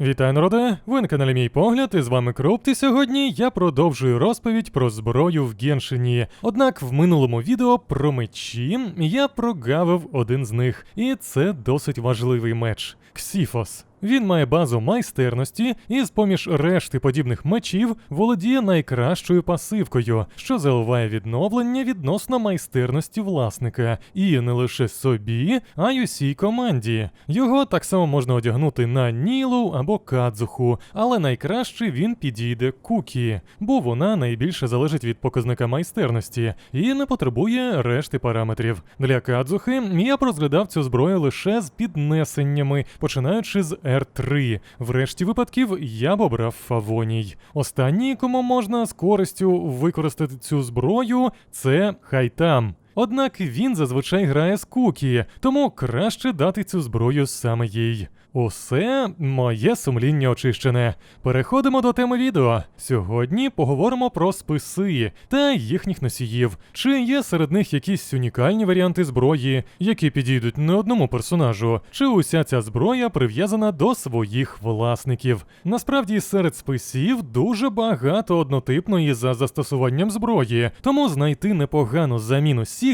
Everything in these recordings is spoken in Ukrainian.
Вітаю, народе! Ви на каналі Мій Погляд, і з вами Кроп, і сьогодні я продовжую розповідь про зброю в Геншині. Однак в минулому відео про мечі я прогавив один з них, і це досить важливий меч Ксіфос. Він має базу майстерності і з-поміж решти подібних мечів володіє найкращою пасивкою, що заливає відновлення відносно майстерності власника, і не лише собі, а й усій команді. Його так само можна одягнути на Нілу або Кадзуху, але найкраще він підійде Кукі, бо вона найбільше залежить від показника майстерності і не потребує решти параметрів. Для Кадзухи я б розглядав цю зброю лише з піднесеннями, починаючи з R3. В решті випадків я б обрав Фавоній. Останній, кому можна з користю використати цю зброю, це Хайтам. Однак він зазвичай грає з Кукі, тому краще дати цю зброю саме їй. Усе моє сумління очищене. Переходимо до теми відео. Сьогодні поговоримо про списи та їхніх носіїв. Чи є серед них якісь унікальні варіанти зброї, які підійдуть не одному персонажу, чи уся ця зброя прив'язана до своїх власників. Насправді серед списів дуже багато однотипної за застосуванням зброї, тому знайти непогану заміну Сігні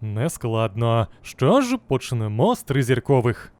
не складно. Що ж, почнемо з тризіркових.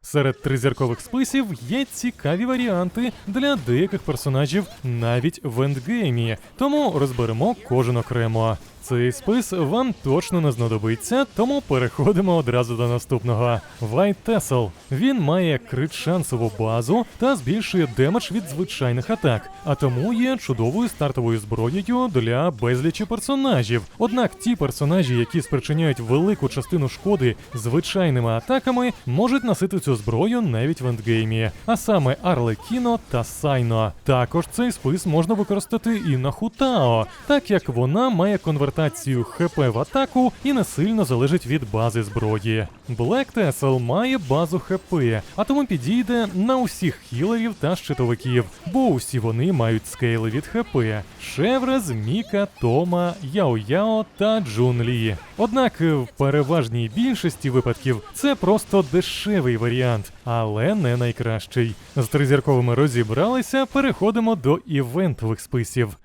Серед тризіркових списів є цікаві варіанти для деяких персонажів навіть в ендгеймі, тому розберемо кожен окремо. Цей спис вам точно не знадобиться, тому переходимо одразу до наступного. White Tessel. Він має крит шансову базу та збільшує демедж від звичайних атак, а тому є чудовою стартовою зброєю для безлічі персонажів. Однак ті персонажі, які спричиняють велику частину шкоди звичайними атаками, можуть носити цю зброю навіть в ендгеймі, а саме Арлекіно та Сайно. Також цей спис можна використати і на Хутао, так як вона має конвертацію ХП в атаку і не сильно залежить від бази зброї. Black Tessel має базу ХП, а тому підійде на усіх хілерів та щитовиків, бо усі вони мають скейли від ХП: Шеврез, Міка, Тома, Яо-Яо та Джун Лі. Однак в переважній більшості випадків це просто дешевий варіант, але не найкращий. З тризірковими розібралися, переходимо до івентових списів.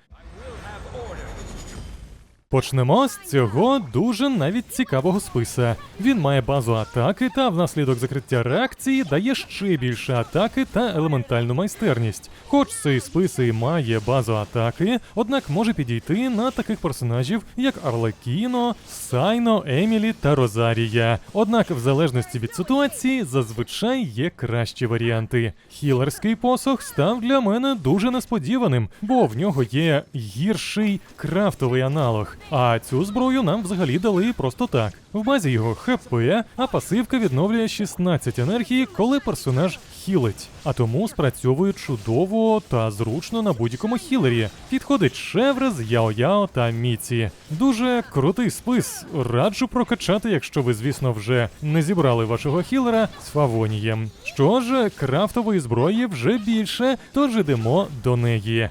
Почнемо з цього дуже навіть цікавого списа. Він має базу атаки та внаслідок закриття реакції дає ще більше атаки та елементальну майстерність. Хоч цей спис і має базу атаки, однак може підійти на таких персонажів, як Арлекіно, Сайно, Емілі та Розарія. Однак, в залежності від ситуації, зазвичай є кращі варіанти. Хілерський посох став для мене дуже несподіваним, бо в нього є гірший крафтовий аналог. А цю зброю нам взагалі дали просто так. В базі його ХП, а пасивка відновлює 16 енергії, коли персонаж хілить. А тому спрацьовує чудово та зручно на будь-якому хілері. Підходить Шеврез, Яо-Яо та Міці. Дуже крутий спис. Раджу прокачати, якщо ви, звісно, вже не зібрали вашого хілера з Фавонієм. Що ж, крафтової зброї вже більше, тож ідемо до неї.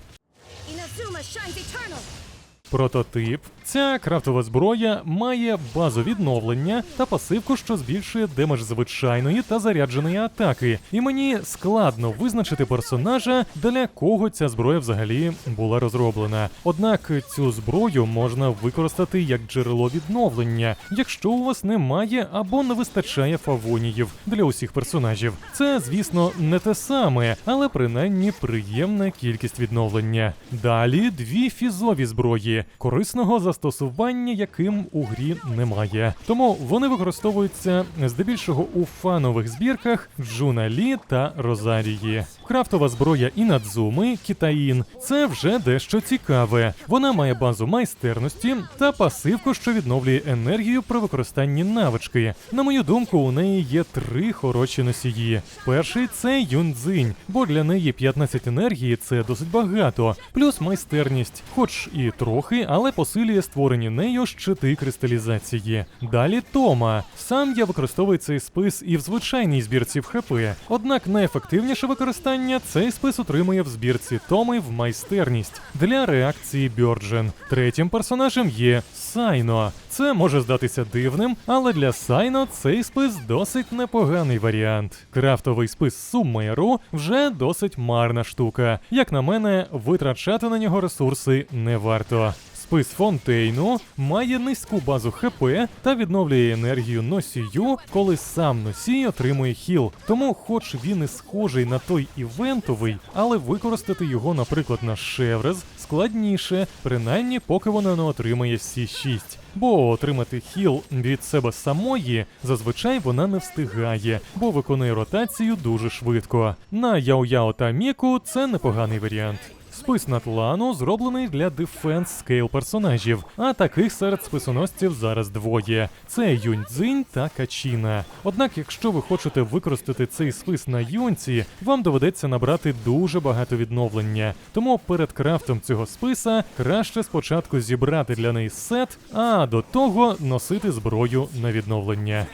Прототип. Ця крафтова зброя має базу відновлення та пасивку, що збільшує демедж звичайної та зарядженої атаки. І мені складно визначити персонажа, для кого ця зброя взагалі була розроблена. Однак цю зброю можна використати як джерело відновлення, якщо у вас немає або не вистачає фавоніїв для усіх персонажів. Це, звісно, не те саме, але принаймні приємна кількість відновлення. Далі дві фізові зброї, корисного застосування яким у грі немає. Тому вони використовуються здебільшого у фанових збірках Джуна Лі та Розарії. Крафтова зброя Інадзуми Кітаїн це вже дещо цікаве. Вона має базу майстерності та пасивку, що відновлює енергію при використанні навички. На мою думку, у неї є три хороші носії. Перший це Юнцзинь, бо для неї 15 енергії це досить багато, плюс майстерність, хоч і трохи, але посилює створені нею щити кристалізації. Далі Тома. Сам я використовую цей спис і в звичайній збірці в ХП. Однак найефективніше використання цей спис отримує в збірці Томи в майстерність для реакції Бьорджен. Третім персонажем є Сайно. Це може здатися дивним, але для Сайно цей спис досить непоганий варіант. Крафтовий спис Сумеру вже досить марна штука. Як на мене, витрачати на нього ресурси не варто. Спис Фонтейну має низьку базу ХП та відновлює енергію носію, коли сам носій отримує хіл. Тому, хоч він і схожий на той івентовий, але використати його, наприклад, на Шеврез складніше, принаймні поки вона не отримає всі 6. Бо отримати хіл від себе самої зазвичай вона не встигає, бо виконує ротацію дуже швидко. На Яо-Яо та Міку це непоганий варіант. Спис Натлану зроблений для дефенс скейл персонажів, а таких серед списоносців зараз двоє: це Юньцзинь та Качіна. Однак, якщо ви хочете використати цей спис на юнці, вам доведеться набрати дуже багато відновлення. Тому перед крафтом цього списа краще спочатку зібрати для неї сет, а до того носити зброю на відновлення.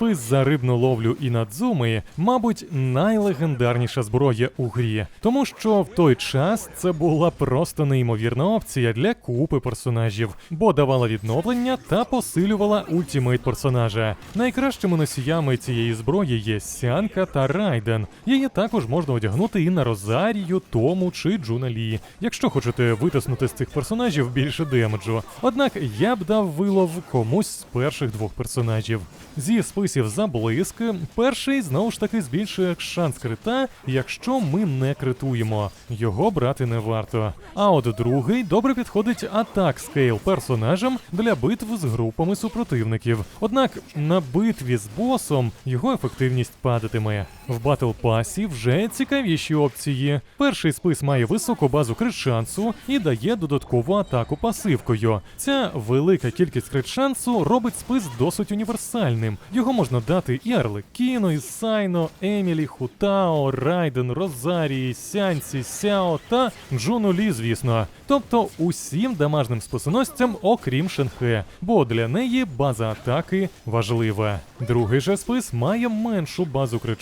Спис за рибну ловлю і надзуми, мабуть, найлегендарніша зброя у грі, тому що в той час це була просто неймовірна опція для купи персонажів, бо давала відновлення та посилювала ультімейт персонажа. Найкращими носіями цієї зброї є Сянка та Райден. Її також можна одягнути і на Розарію, Тому чи Джуналі, якщо хочете витиснути з цих персонажів більше демеджу. Однак я б дав вилов комусь з перших двох персонажів. Зі списів за блиск, перший знову ж таки збільшує шанс крита, якщо ми не критуємо. Його брати не варто. А от другий добре підходить атак скейл персонажам для битв з групами супротивників. Однак на битві з босом його ефективність падатиме. В батл пасі вже цікавіші опції. Перший спис має високу базу крит шансу і дає додаткову атаку пасивкою. Ця велика кількість крит шансу робить спис досить універсальним. Його можна дати і Арлекіно, і Сайно, Емілі, Хутао, Райден, Розарії, Сянці, Сяо та Джуну Лі, звісно. Тобто усім дамажним списоносцям, окрім Шенхе, бо для неї база атаки важлива. Другий же спис має меншу базу крит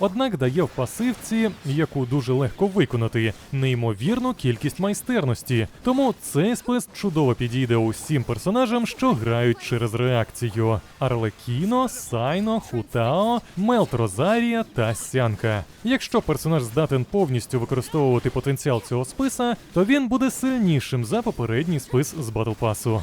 однак дає в пасивці, яку дуже легко виконати, неймовірну кількість майстерності. Тому цей спис чудово підійде усім персонажам, що грають через реакцію: Арлекіно, Сайно, Хутао, Мелт Розарія та Сянка. Якщо персонаж здатен повністю використовувати потенціал цього списа, то він буде сильнішим за попередній спис з Батл Пасу.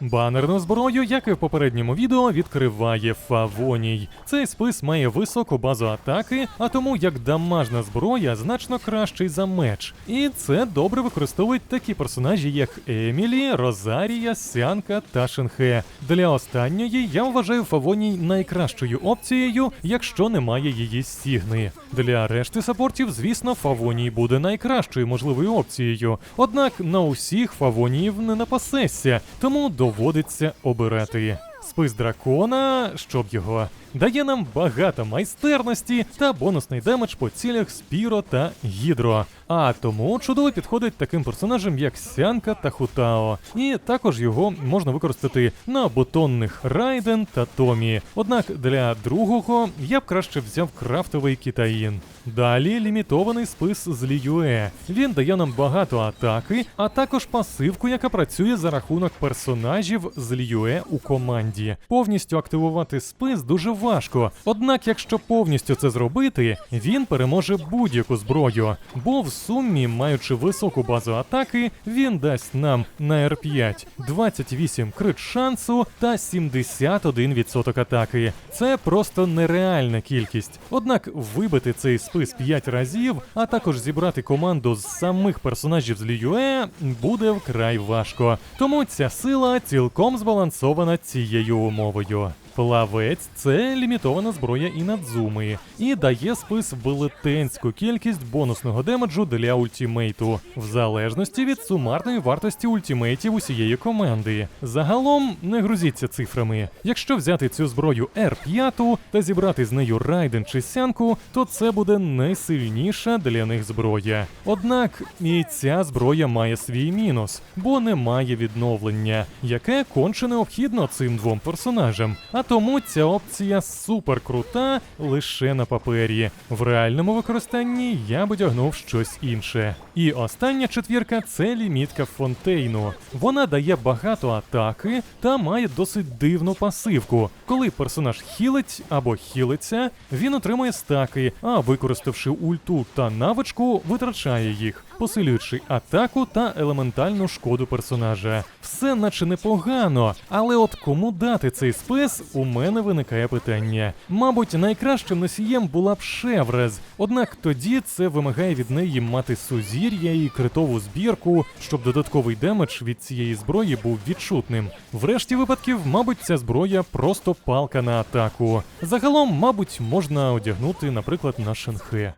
Банерну зброю, як і в попередньому відео, відкриває Фавоній. Цей спис має високу базу атаки, а тому як дамажна зброя значно кращий за меч. І це добре використовують такі персонажі, як Емілі, Розарія, Сянка та Шенхе. Для останньої я вважаю Фавоній найкращою опцією, якщо немає її стігни. Для решти саппортів, звісно, Фавоній буде найкращою можливою опцією. Однак на усіх Фавоніїв не напасешся, тому доводиться обирати. Спис дракона, щоб його, дає нам багато майстерності та бонусний демедж по цілях Спіро та Гідро. А тому чудово підходить таким персонажам, як Сянка та Хутао. І також його можна використати на бутонних Райден та Томі. Однак для другого я б краще взяв крафтовий китаїн. Далі лімітований спис з Ліюе. Він дає нам багато атаки, а також пасивку, яка працює за рахунок персонажів з Ліюе у команді. Повністю активувати спис дуже важко. Однак, якщо повністю це зробити, він переможе будь-яку зброю. Бо в сумі, маючи високу базу атаки, він дасть нам на R5 28 крит шансу та 71% атаки. Це просто нереальна кількість. Однак вибити цей спис 5 разів, а також зібрати команду з самих персонажів з Ліюе буде вкрай важко. Тому ця сила цілком збалансована цією умовою. Плавець це лімітована зброя Інадзуми і дає спис велетенську кількість бонусного демеджу для ультімейту, в залежності від сумарної вартості ультімейтів усієї команди. Загалом не грузіться цифрами. Якщо взяти цю зброю R5 та зібрати з нею райден чи сянку, то це буде найсильніша для них зброя. Однак і ця зброя має свій мінус, бо не має відновлення, яке конче необхідно цим двом персонажам. А тому ця опція супер крута лише на папері. В реальному використанні я б одягнув щось інше. І остання четвірка це лімітка Фонтейну. Вона дає багато атаки та має досить дивну пасивку. Коли персонаж хілить або хілиться, він отримує стаки, а використавши ульту та навичку, витрачає їх, посилюючи атаку та елементальну шкоду персонажа. Все наче непогано, але от кому дати цей спис, у мене виникає питання. Мабуть, найкращим носієм була б Шеврез, однак тоді це вимагає від неї мати сузір'я і критову збірку, щоб додатковий демедж від цієї зброї був відчутним. В решті випадків, мабуть, ця зброя просто палка на атаку. Загалом, мабуть, можна одягнути, наприклад, на Шенхе.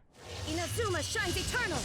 Inazuma shines eternal.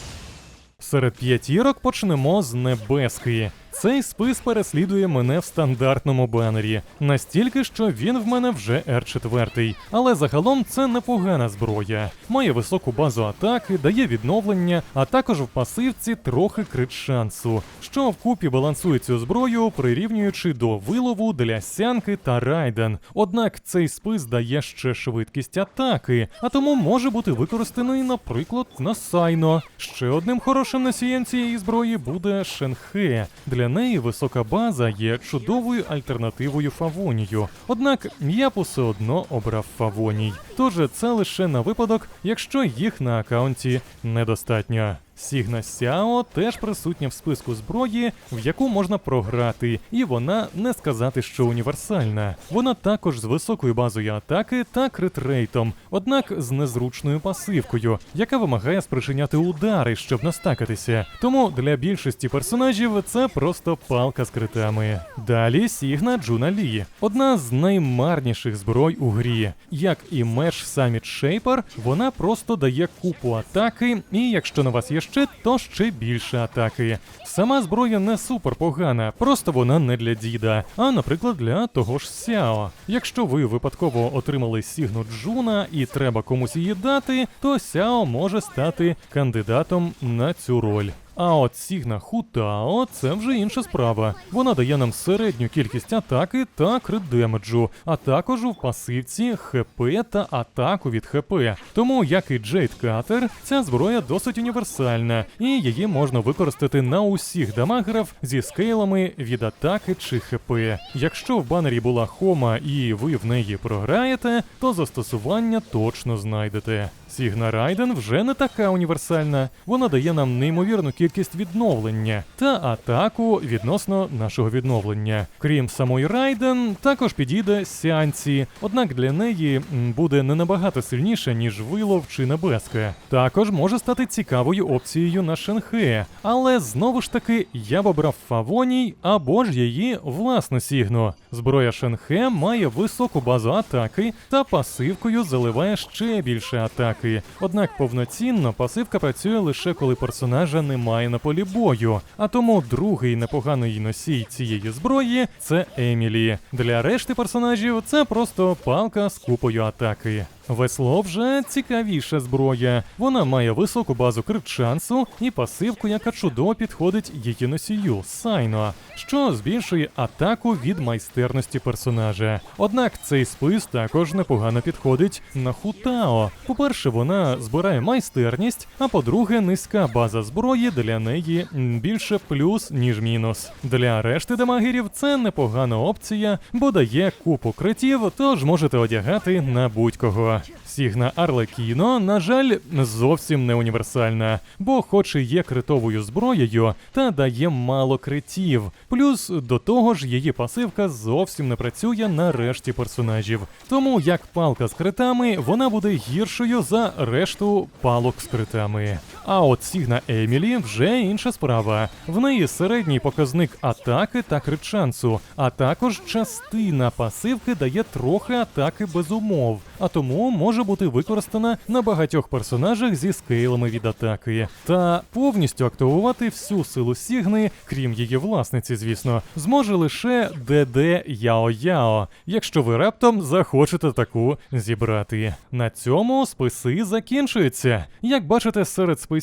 Серед п'ятірок почнемо з небески. Цей спис переслідує мене в стандартному банері, настільки, що він в мене вже R4. Але загалом це непогана зброя. Має високу базу атаки, дає відновлення, а також в пасивці трохи крит шансу, що вкупі балансує цю зброю, прирівнюючи до вилову для сянки та райден. Однак цей спис дає ще швидкість атаки, а тому може бути використаний, наприклад, на сайно. Ще одним хорошим носієм цієї зброї буде Шенхе. Для неї висока база є чудовою альтернативою Фавонію. Однак я б усе одно обрав Фавоній. Тож це лише на випадок, якщо їх на акаунті недостатньо. Сігна Сяо теж присутня в списку зброї, в яку можна програти, і вона не сказати, що універсальна. Вона також з високою базою атаки та критрейтом, однак з незручною пасивкою, яка вимагає спричиняти удари, щоб настакатися. Тому для більшості персонажів це просто палка з критами. Далі Сігна Джуна Лі, одна з наймарніших зброй у грі. Як і меч Summit Shaper, вона просто дає купу атаки, і якщо на вас є щит, то ще більше атаки. Сама зброя не супер погана, просто вона не для діда, а наприклад для того ж Сяо. Якщо ви випадково отримали Сігну Джуна і треба комусь її дати, то Сяо може стати кандидатом на цю роль. А от Сігна Хутао це вже інша справа. Вона дає нам середню кількість атаки та крит демеджу, а також в пасивці ХП та атаку від ХП. Тому, як і Джейд Катер, ця зброя досить універсальна, і її можна використати на усіх дамагерів зі скейлами від атаки чи ХП. Якщо в банері була Хома і ви в неї програєте, то застосування точно знайдете. Сігна Райден вже не така універсальна. Вона дає нам неймовірну кількість відновлення та атаку відносно нашого відновлення. Крім самої Райден, також підійде Сянці, однак для неї буде не набагато сильніша, ніж Вилов чи Небеска. Також може стати цікавою опцією на Шенхе, але знову ж таки я б обрав Фавоній або ж її власну Сігну. Зброя Шенхе має високу базу атаки та пасивкою заливає ще більше атаки. Однак повноцінно пасивка працює лише коли персонажа немає на полі бою. А тому другий непоганий носій цієї зброї це Емілі. Для решти персонажів це просто палка з купою атаки. Весло вже цікавіша зброя. Вона має високу базу крит шансу і пасивку, яка чудово підходить її носію Сайно, що збільшує атаку від майстерності персонажа. Однак цей спис також непогано підходить на Хутао. По-перше, вона збирає майстерність, а по-друге, низька база зброї для неї більше плюс, ніж мінус. Для решти дамагерів це непогана опція, бо дає купу критів, тож можете одягати на будь-кого. Сігна Арлекіно, на жаль, зовсім не універсальна, бо хоч і є критовою зброєю, та дає мало критів. Плюс до того ж її пасивка зовсім не працює на решті персонажів. Тому як палка з критами, вона буде гіршою за решту палок з критами. А от Сігна Емілі вже інша справа. В неї середній показник атаки та крит-шансу, а також частина пасивки дає трохи атаки без умов, а тому може бути використана на багатьох персонажах зі скейлами від атаки. Та повністю активувати всю силу Сігни, крім її власниці, звісно, зможе лише ДД Яо Яо, якщо ви раптом захочете таку зібрати. На цьому списи закінчуються. Як бачите, серед списів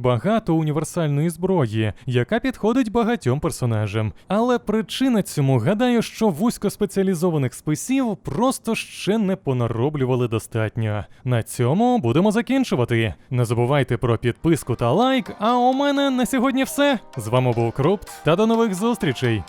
багато універсальної зброї, яка підходить багатьом персонажам. Але причина цьому гадаю, що вузькоспеціалізованих списів просто ще не понароблювали достатньо. На цьому будемо закінчувати. Не забувайте про підписку та лайк. А у мене на сьогодні все. З вами був Крупт, та до нових зустрічей.